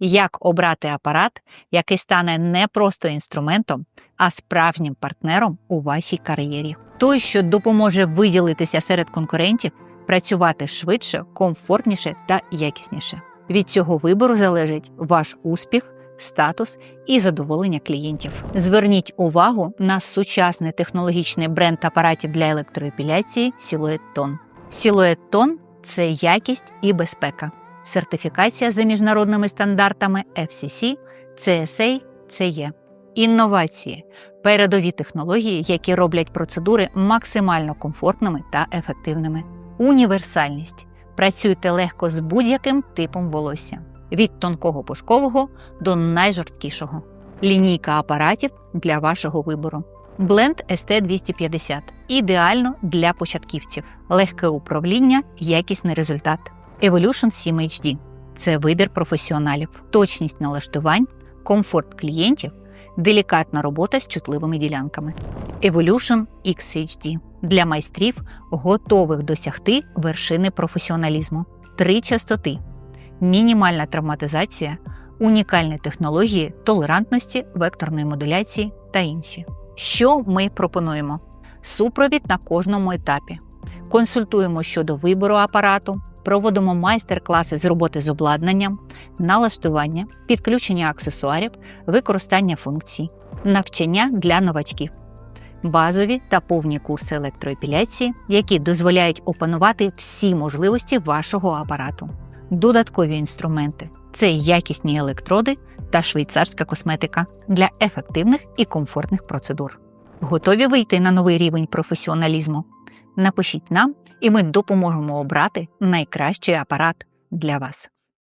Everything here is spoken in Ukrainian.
як обрати апарат, який стане не просто інструментом, а справжнім партнером у вашій кар'єрі. Той, що допоможе виділитися серед конкурентів, працювати швидше, комфортніше та якісніше. Від цього вибору залежить ваш успіх, статус і задоволення клієнтів. Зверніть увагу на сучасний технологічний бренд апаратів для електроепіляції. Silhouette Tone – це якість і безпека, сертифікація за міжнародними стандартами FCC, CSA, CE. Інновації передові технології, які роблять процедури максимально комфортними та ефективними. Універсальність працюйте легко з будь-яким типом волосся від тонкого пушкового до найжорсткішого. Лінійка апаратів для вашого вибору. Бленд ST250 ідеально для початківців, легке управління, якісний результат. Evolution 7 HD це вибір професіоналів, точність налаштувань, комфорт клієнтів, делікатна робота з чутливими ділянками. Evolution XHD для майстрів, готових досягти вершини професіоналізму. Три частоти, мінімальна травматизація, унікальні технології толерантності, векторної модуляції та інші. Що ми пропонуємо? Супровід на кожному етапі. Консультуємо щодо вибору апарату, проводимо майстер-класи з роботи з обладнанням, налаштування, підключення аксесуарів, використання функцій, навчання для новачків, базові та повні курси електроепіляції, які дозволяють опанувати всі можливості вашого апарату, додаткові інструменти це якісні електроди та швейцарська косметика для ефективних і комфортних процедур. Готові вийти на новий рівень професіоналізму? Напишіть нам, і ми допоможемо обрати найкращий апарат для вас.